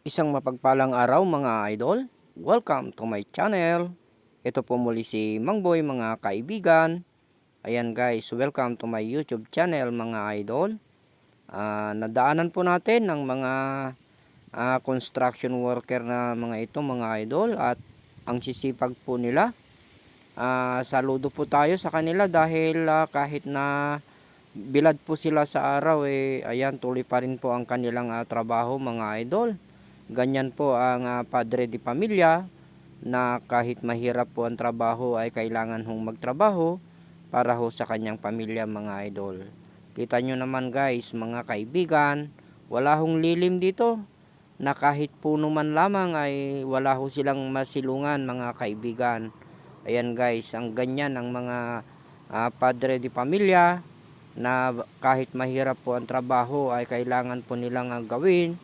Isang mapagpalang araw mga idol. Welcome to my channel. Ito po muli si Mangboy mga kaibigan. Ayan guys, welcome to my YouTube channel mga idol. Ah, nadaanan po natin ng mga ah, construction worker na mga ito mga idol at ang sisipag po nila. Ah, saludo po tayo sa kanila dahil ah, kahit na bilad po sila sa araw eh ayan tuloy pa rin po ang kanilang ah, trabaho mga idol. Ganyan po ang ah, padre di pamilya na kahit mahirap po ang trabaho ay kailangan hong magtrabaho para ho sa kanyang pamilya mga idol. Kita nyo naman guys mga kaibigan, wala hong lilim dito na kahit puno man lamang ay wala ho silang masilungan mga kaibigan. Ayan guys, ang ganyan ang mga ah, padre di pamilya na kahit mahirap po ang trabaho ay kailangan po nilang ah, gawin